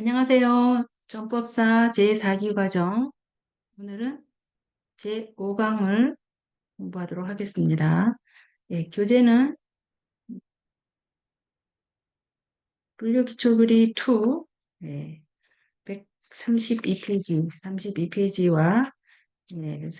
안녕하세요. 정법사 제4기 과정. 오늘은 제5강을 공부하도록 하겠습니다. 예, 교재는 분류기초글이 2, 예, 132페이지, 32페이지와 예,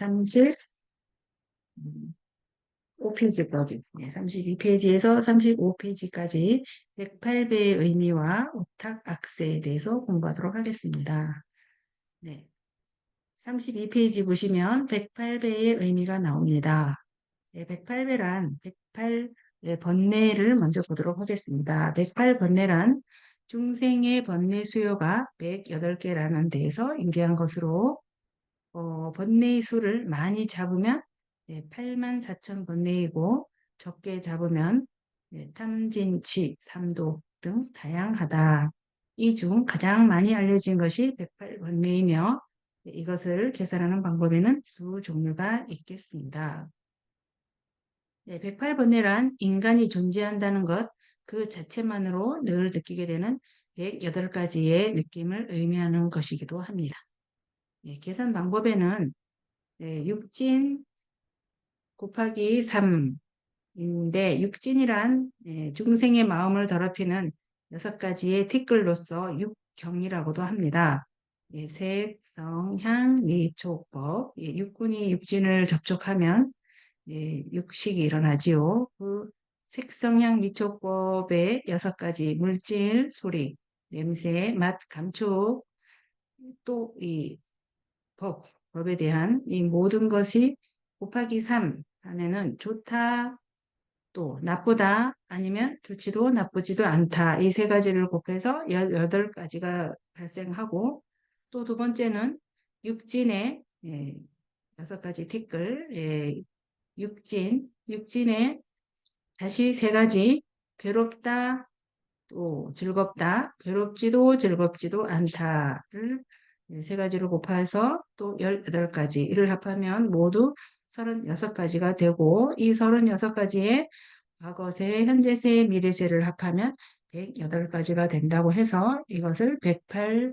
35페이지까지, 예, 32페이지에서 35페이지까지 108배의 의미와 오탁 악세에 대해서 공부하도록 하겠습니다. 네. 32페이지 보시면 108배의 의미가 나옵니다. 네, 108배란 108 번뇌를 먼저 보도록 하겠습니다. 108번뇌란 중생의 번뇌 수요가 108개라는 데에서 유리한 것으로 어, 번뇌의 수를 많이 잡으면 네, 8만 4천 번뇌이고 적게 잡으면 네, 탐진치, 삼독 등 다양하다. 이 중 가장 많이 알려진 것이 108번뇌이며 이것을 계산하는 방법에는 두 종류가 있겠습니다. 네, 108번뇌란 인간이 존재한다는 것 그 자체만으로 늘 느끼게 되는 108가지의 느낌을 의미하는 것이기도 합니다. 네, 계산 방법에는 네, 육진 곱하기 3인데 육진이란 네, 중생의 마음을 더럽히는 여섯 가지의 티끌로서 육경이라고도 합니다. 예, 색, 성, 향, 미, 촉법. 예, 육군이 육진을 접촉하면 예, 육식이 일어나지요. 그 색성향 미촉법의 여섯 가지 물질, 소리, 냄새, 맛, 감촉, 또 이 법, 법에 대한 이 모든 것이 곱하기 3 하면은 좋다, 또 나쁘다, 아니면 좋지도 나쁘지도 않다. 이 세 가지를 곱해서 여덟 가지가 발생하고 또 두 번째는 육진의 예, 여섯 가지 티끌, 예, 육진, 육진에 다시 세 가지 괴롭다, 또 즐겁다, 괴롭지도 즐겁지도 않다를 세 가지로 곱해서 또 18가지 이를 합하면 모두 36가지가 되고 이 36가지의 과거세, 현재세, 미래세를 합하면 108가지가 된다고 해서 이것을 108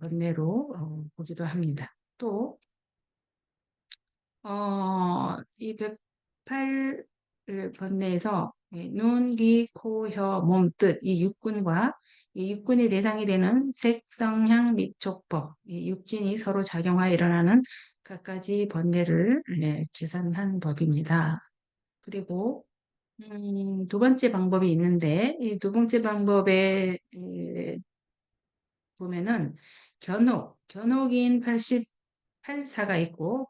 번뇌로 어, 보기도 합니다. 또 어, 이 108번뇌에서 눈, 귀, 코, 혀, 몸, 뜻, 이 육군과 이 육군의 대상이 되는 색, 성, 향, 미, 촉법, 이 육진이 서로 작용하여 일어나는 각가지 번뇌를 네, 계산한 법입니다. 그리고 음, 두 번째 방법이 있는데 이 두 번째 방법에 에, 보면은 견옥, 견옥인 88사가 있고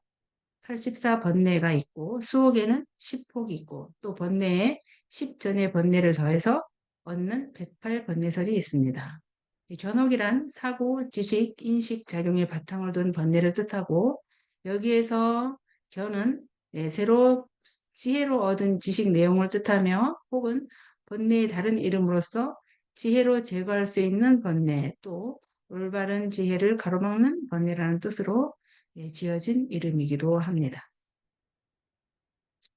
84 번뇌가 있고 수옥에는 10폭이 있고 또 번뇌에 10전의 번뇌를 더해서 얻는 108 번뇌설이 있습니다. 견옥이란 사고, 지식, 인식, 작용의 바탕을 둔 번뇌를 뜻하고 여기에서 견은 예, 새로 지혜로 얻은 지식 내용을 뜻하며 혹은 번뇌의 다른 이름으로서 지혜로 제거할 수 있는 번뇌 또 올바른 지혜를 가로막는 번뇌라는 뜻으로 예, 지어진 이름이기도 합니다.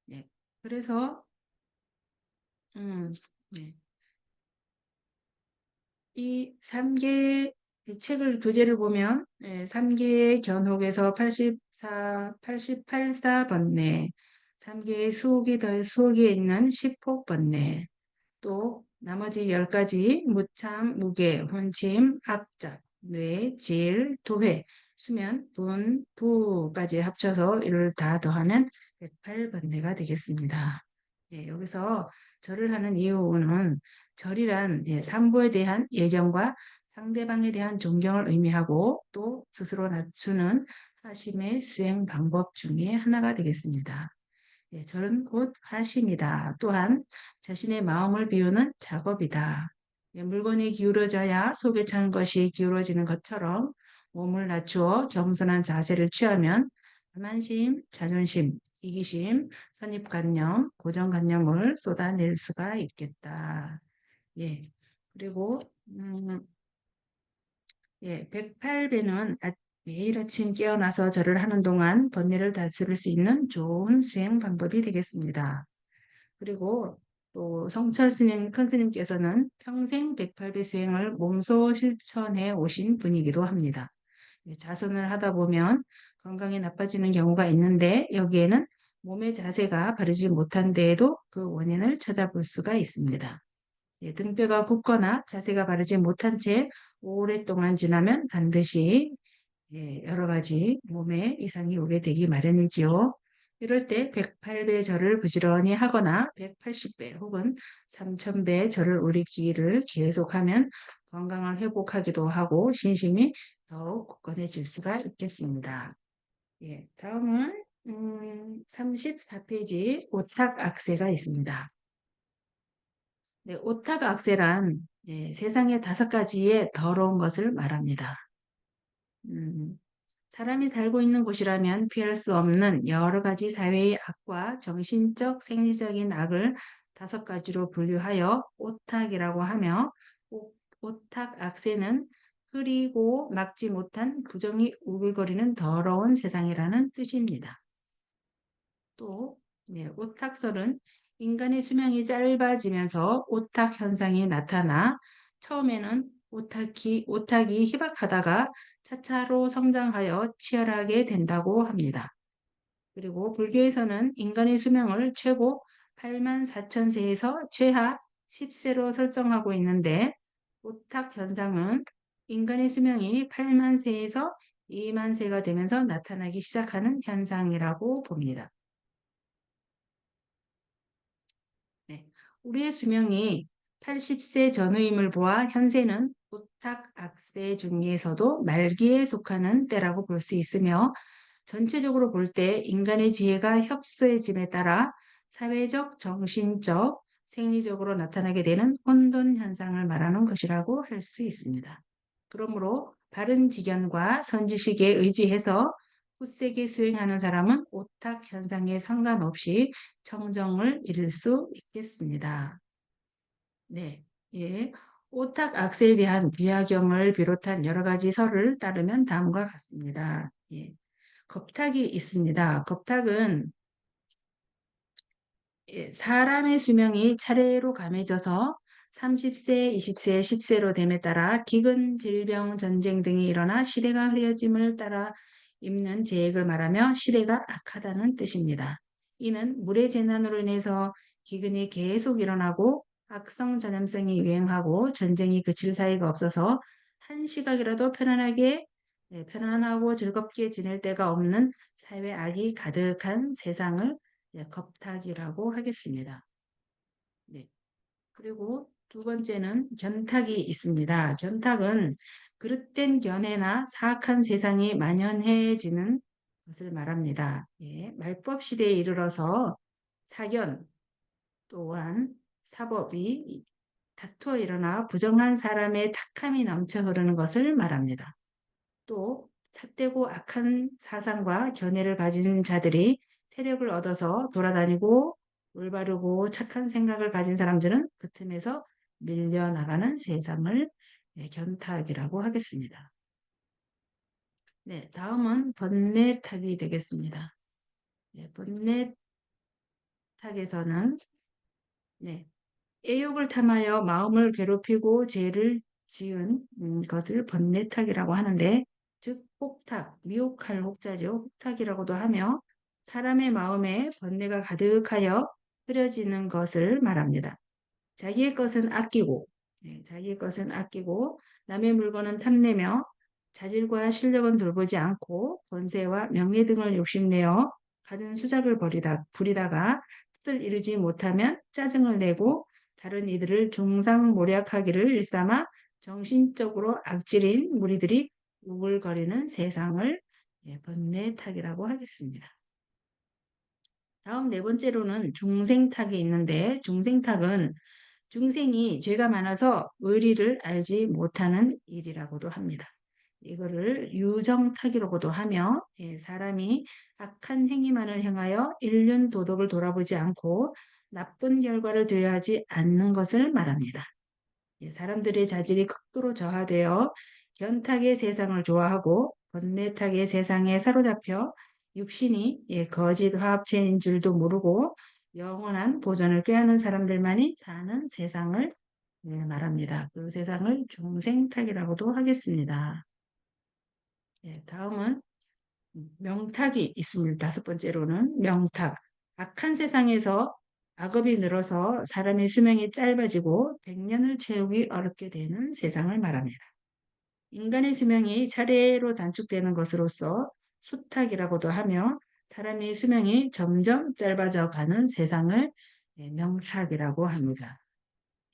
네, 그래서 음, 네. 이 3개 책을 교재를 보면 예, 3개의 견혹에서 84, 88사 번뇌, 3개의 수옥이 더 수옥에 있는 10폭 번뇌, 또 나머지 10가지 무참, 무게, 혼침, 악작, 뇌, 질, 도회, 수면, 분, 부까지 합쳐서 이를 다 더하면 108번뇌가 되겠습니다. 네, 여기서 절을 하는 이유는 절이란 예, 삼보에 대한 예견과 상대방에 대한 존경을 의미하고 또 스스로 낮추는 하심의 수행 방법 중에 하나가 되겠습니다. 예, 절은 곧 하심이다. 또한 자신의 마음을 비우는 작업이다. 예, 물건이 기울어져야 속에 찬 것이 기울어지는 것처럼 몸을 낮추어 겸손한 자세를 취하면 자만심, 자존심, 이기심, 선입관념, 고정관념을 쏟아낼 수가 있겠다. 예. 그리고 음, 예, 108배는 매일 아침 깨어나서 절을 하는 동안 번뇌를 다스릴 수 있는 좋은 수행 방법이 되겠습니다. 그리고 또 성철 스님, 큰 스님께서는 평생 108배 수행을 몸소 실천해 오신 분이기도 합니다. 예, 자선을 하다 보면 건강이 나빠지는 경우가 있는데 여기에는 몸의 자세가 바르지 못한 데에도 그 원인을 찾아볼 수가 있습니다. 예, 등뼈가 굽거나 자세가 바르지 못한 채 오랫동안 지나면 반드시 예, 여러 가지 몸에 이상이 오게 되기 마련이지요. 이럴 때 108배 절을 부지런히 하거나 180배 혹은 3000배 절을 우리기를 계속하면 건강을 회복하기도 하고 신심이 더욱 굳건해질 수가 있겠습니다. 예, 다음은 음, 34페이지 오탁 악세가 있습니다. 네, 오탁 악세란 네, 세상의 다섯 가지의 더러운 것을 말합니다. 음, 사람이 살고 있는 곳이라면 피할 수 없는 여러 가지 사회의 악과 정신적, 생리적인 악을 다섯 가지로 분류하여 오탁이라고 하며 오, 오탁 악세는 흐리고 막지 못한 부정이 우글거리는 더러운 세상이라는 뜻입니다. 또 네, 오탁설은 인간의 수명이 짧아지면서 오탁 현상이 나타나 처음에는 오탁이, 오탁이 희박하다가 차차로 성장하여 치열하게 된다고 합니다. 그리고 불교에서는 인간의 수명을 최고 8만 4천 세에서 최하 10세로 설정하고 있는데 오탁 현상은 인간의 수명이 8만 세에서 2만 세가 되면서 나타나기 시작하는 현상이라고 봅니다. 네, 우리의 수명이 80세 전후임을 보아 현세는 오탁 악세 중에서도 말기에 속하는 때라고 볼 수 있으며 전체적으로 볼 때 인간의 지혜가 협소해짐에 따라 사회적, 정신적, 생리적으로 나타나게 되는 혼돈 현상을 말하는 것이라고 할 수 있습니다. 그러므로 바른 지견과 선지식에 의지해서 후세게 수행하는 사람은 오탁 현상에 상관없이 청정을 이룰 수 있겠습니다. 네, 예. 오탁 악세에 대한 비하경을 비롯한 여러 가지 설을 따르면 다음과 같습니다. 예. 겁탁이 있습니다. 겁탁은 예, 사람의 수명이 차례로 감해져서 30세, 20세, 10세로 됨에 따라 기근, 질병, 전쟁 등이 일어나 시대가 흐려짐을 따라 입는 재액을 말하며 시대가 악하다는 뜻입니다. 이는 물의 재난으로 인해서 기근이 계속 일어나고 악성 전염성이 유행하고 전쟁이 그칠 사이가 없어서 한 시각이라도 편안하게 네, 편안하고 즐겁게 지낼 데가 없는 사회 악이 가득한 세상을 네, 겁탁이라고 하겠습니다. 네. 그리고 두 번째는 견탁이 있습니다. 견탁은 그릇된 견해나 사악한 세상이 만연해지는 것을 말합니다. 예, 말법 시대에 이르러서 사견 또한 사법이 다투어 일어나 부정한 사람의 탁함이 넘쳐 흐르는 것을 말합니다. 또 삿되고 악한 사상과 견해를 가진 자들이 세력을 얻어서 돌아다니고 올바르고 착한 생각을 가진 사람들은 그 틈에서 밀려나가는 세상을 예, 견탁이라고 하겠습니다. 네, 다음은 번뇌탁이 되겠습니다. 네, 번뇌탁에서는 네, 애욕을 탐하여 마음을 괴롭히고 죄를 지은 음, 것을 번뇌탁이라고 하는데 즉 혹탁, 미혹할 혹자죠. 혹탁이라고도 하며 사람의 마음에 번뇌가 가득하여 흐려지는 것을 말합니다. 자기의 것은 아끼고 네, 자기의 것은 아끼고 남의 물건은 탐내며 자질과 실력은 돌보지 않고 권세와 명예 등을 욕심내어 가진 수작을 벌이다, 부리다가 뜻을 이루지 못하면 짜증을 내고 다른 이들을 중상모략하기를 일삼아 정신적으로 악질인 무리들이 우글거리는 세상을 예, 번뇌탁이라고 하겠습니다. 다음 네 번째로는 중생탁이 있는데 중생탁은 중생이 죄가 많아서 의리를 알지 못하는 일이라고도 합니다. 이거를 유정탁이라고도 하며 예, 사람이 악한 행위만을 행하여 일륜 도덕을 돌아보지 않고 나쁜 결과를 두려하지 않는 것을 말합니다. 예, 사람들의 자질이 극도로 저하되어 견탁의 세상을 좋아하고 번뇌탁의 세상에 사로잡혀 육신이 예, 거짓 화합체인 줄도 모르고 영원한 보존을 꾀하는 사람들만이 사는 세상을 예, 말합니다. 그 세상을 중생탁이라고도 하겠습니다. 예, 다음은 명탁이 있습니다. 다섯 번째로는 명탁. 악한 세상에서 악업이 늘어서 사람의 수명이 짧아지고 100년을 채우기 어렵게 되는 세상을 말합니다. 인간의 수명이 차례로 단축되는 것으로서 수탁이라고도 하며 사람의 수명이 점점 짧아져 가는 세상을 예, 명탁이라고 합니다.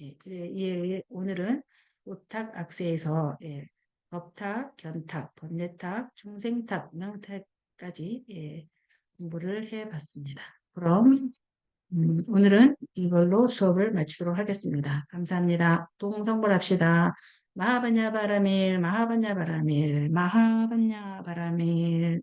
예, 예, 오늘은 오탁 악세에서 예, 법탁, 견탁, 번뇌탁, 중생탁, 명탁까지 예, 공부를 해봤습니다. 그럼 음, 오늘은 이걸로 수업을 마치도록 하겠습니다. 감사합니다. 동성불합시다. 마하반야 바라밀, 마하반야 바라밀, 마하반야 바라밀.